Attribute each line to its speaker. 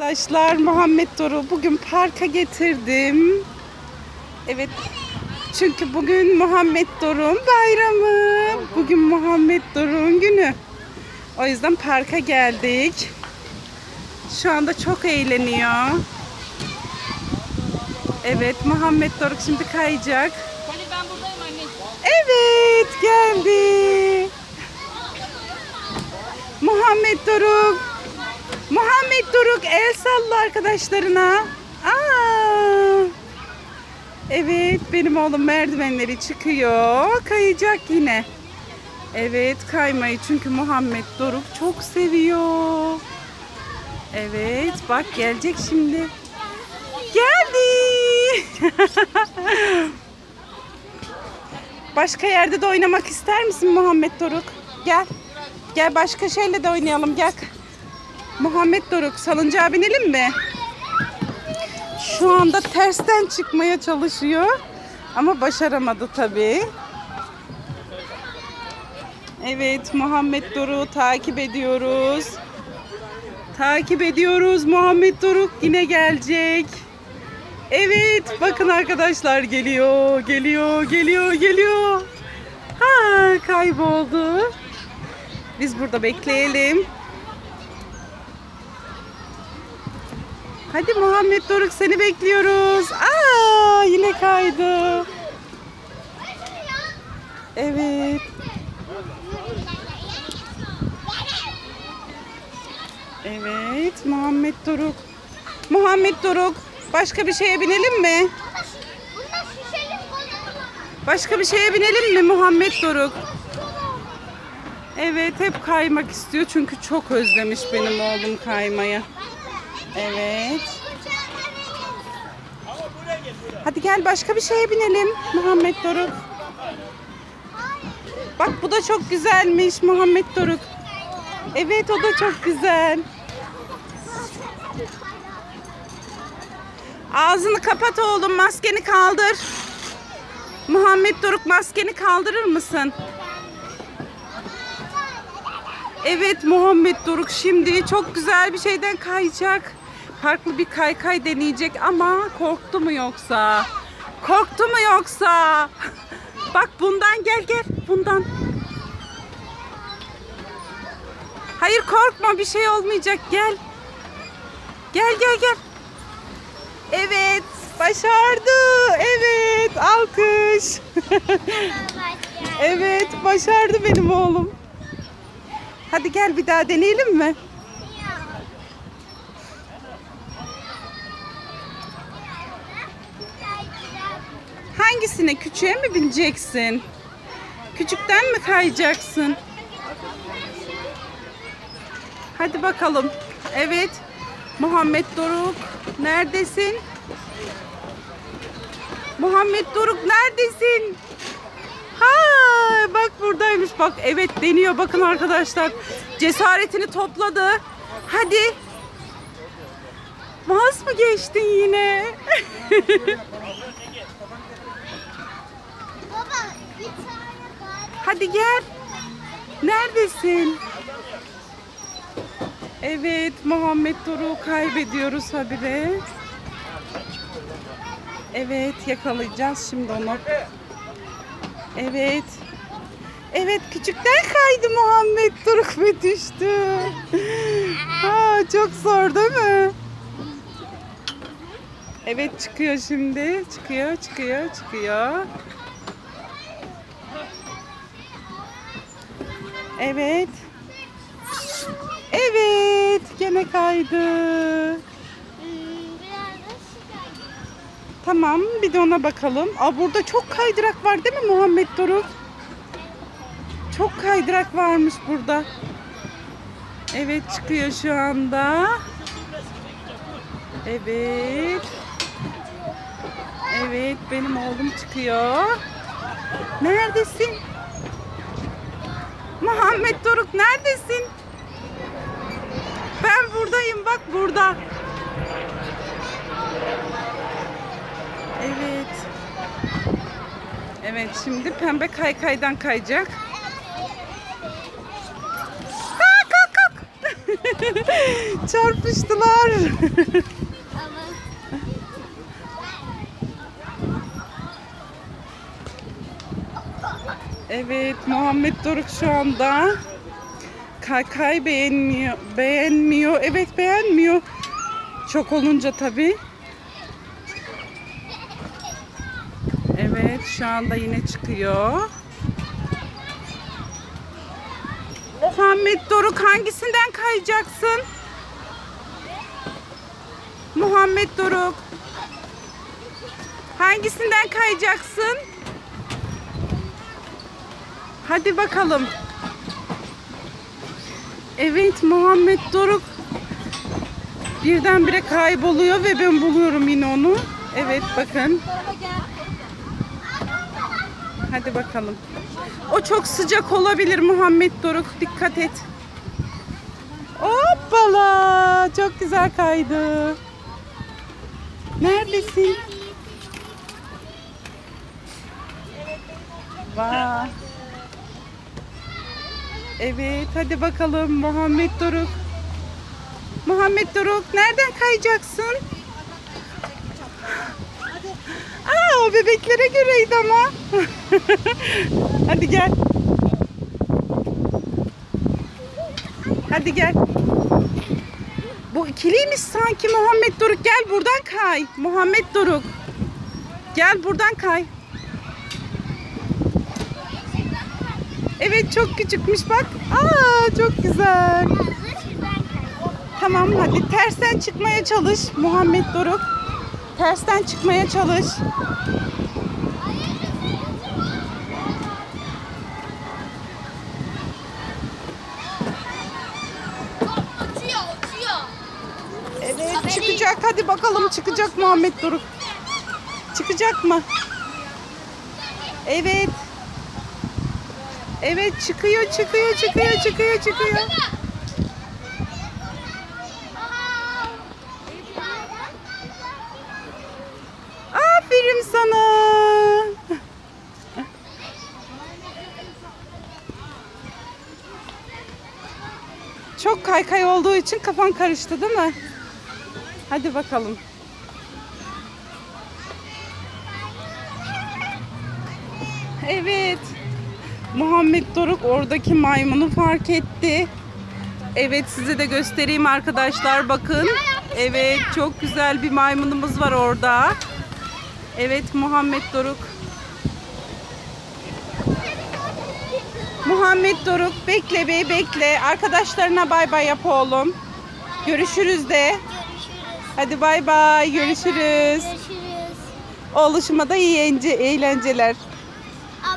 Speaker 1: Arkadaşlar Muhammed Doruk'u bugün parka getirdim. Evet. Çünkü bugün Muhammed Doruk'un bayramı. Bugün Muhammed Doruk'un günü. O yüzden parka geldik. Şu anda çok eğleniyor. Evet Muhammed Doruk şimdi kayacak.
Speaker 2: Hani ben buradayım anne.
Speaker 1: Evet geldi. Muhammed Doruk. Muhammed Doruk el salla arkadaşlarına. Aa. Evet benim oğlum merdivenleri çıkıyor. Kayacak yine. Evet kaymayı çünkü Muhammed Doruk çok seviyor. Evet bak gelecek şimdi. Geldi. Başka yerde de oynamak ister misin Muhammed Doruk? Gel. Gel başka şeyle de oynayalım gel. Muhammed Doruk salıncağa binelim mi? Şu anda tersten çıkmaya çalışıyor. Ama başaramadı tabii. Evet Muhammed Doruk'u takip ediyoruz. Takip ediyoruz. Muhammed Doruk yine gelecek. Evet bakın arkadaşlar geliyor, geliyor, geliyor, geliyor. Ha kayboldu. Biz burada bekleyelim. Hadi Muhammed Doruk seni bekliyoruz. Aa yine kaydı. Evet. Evet Muhammed Doruk. Muhammed Doruk başka bir şeye binelim mi? Başka bir şeye binelim mi Muhammed Doruk? Evet hep kaymak istiyor çünkü çok özlemiş benim oğlum kaymayı. Evet. Hadi gel başka bir şeye binelim Muhammed Doruk. Bak bu da çok güzelmiş Muhammed Doruk. Evet o da çok güzel. Ağzını kapat oğlum maskeni kaldır. Muhammed Doruk maskeni kaldırır mısın? Evet Muhammed Doruk şimdi çok güzel bir şeyden kayacak. Farklı bir kaykay deneyecek ama korktu mu yoksa? Korktu mu yoksa? Bak bundan gel gel bundan. Hayır korkma bir şey olmayacak gel. Gel gel gel. Evet başardı. Evet alkış. evet başardı benim oğlum. Hadi gel bir daha deneyelim mi? Hangisine? Küçüğe mi bineceksin? Küçükten mi kayacaksın? Hadi bakalım. Evet. Muhammed Doruk neredesin? Muhammed Doruk neredesin? Ha bak buradaymış bak. Evet deniyor bakın arkadaşlar. Cesaretini topladı. Hadi. Vaz mı geçtin yine?
Speaker 3: Baba bir tane daha.
Speaker 1: Hadi gel. Neredesin? Evet Muhammed Doruk'u kaybediyoruz habire. Evet yakalayacağız şimdi onu. Evet. Evet küçükten kaydı Muhammed Doruk ve düştü. Ha, çok zor değil mi? Evet çıkıyor şimdi. Çıkıyor, çıkıyor, çıkıyor. Evet. Evet, gene kaydı. Tamam, bir de ona bakalım. Aa, burada çok kaydırak var değil mi Muhammed Doruk? Çok kaydırak varmış burada. Evet, çıkıyor şu anda. Evet. Evet, benim oğlum çıkıyor. Neredesin? Muhammed Doruk neredesin? Ben buradayım bak burada. Evet. Evet şimdi pembe kaykaydan kayacak. Kalk kalk kalk. Çarpıştılar. Evet Muhammed Doruk şu anda kaykay beğenmiyor. Beğenmiyor. Evet beğenmiyor. Çok olunca tabii. Evet şu anda yine çıkıyor. Muhammed Doruk hangisinden kayacaksın? Muhammed Doruk. Hangisinden kayacaksın? Hadi bakalım. Evet Muhammed Doruk birdenbire kayboluyor ve ben buluyorum yine onu. Evet bakın. Hadi bakalım. O çok sıcak olabilir Muhammed Doruk. Dikkat et. Hoppala. Çok güzel kaydı. Neredesin? Vay. Evet hadi bakalım Muhammed Doruk. Muhammed Doruk nereden kayacaksın? Aa o bebeklere göreydi ama. hadi gel. Hadi gel. Bu ikiliymiş sanki Muhammed Doruk. Gel buradan kay. Muhammed Doruk. Gel buradan kay. Evet çok küçükmüş bak. Aa çok güzel. Tamam hadi tersten çıkmaya çalış Muhammed Doruk. Tersten çıkmaya çalış. Evet çıkacak hadi bakalım çıkacak Muhammed Doruk. Çıkacak mı? Evet. Evet çıkıyor çıkıyor çıkıyor çıkıyor çıkıyor. Aferin sana. Çok kaykay olduğu için kafan karıştı değil mi? Hadi bakalım. Evet. Muhammed Doruk oradaki maymunu fark etti. Evet size de göstereyim arkadaşlar bakın. Evet çok güzel bir maymunumuz var orada. Evet Muhammed Doruk. Muhammed Doruk bekle bey bekle. Arkadaşlarına bay bay yap oğlum. Görüşürüz de. Hadi bay bay görüşürüz.
Speaker 3: Görüşürüz.
Speaker 1: Oluşuma da iyi eğlence- eğlenceler.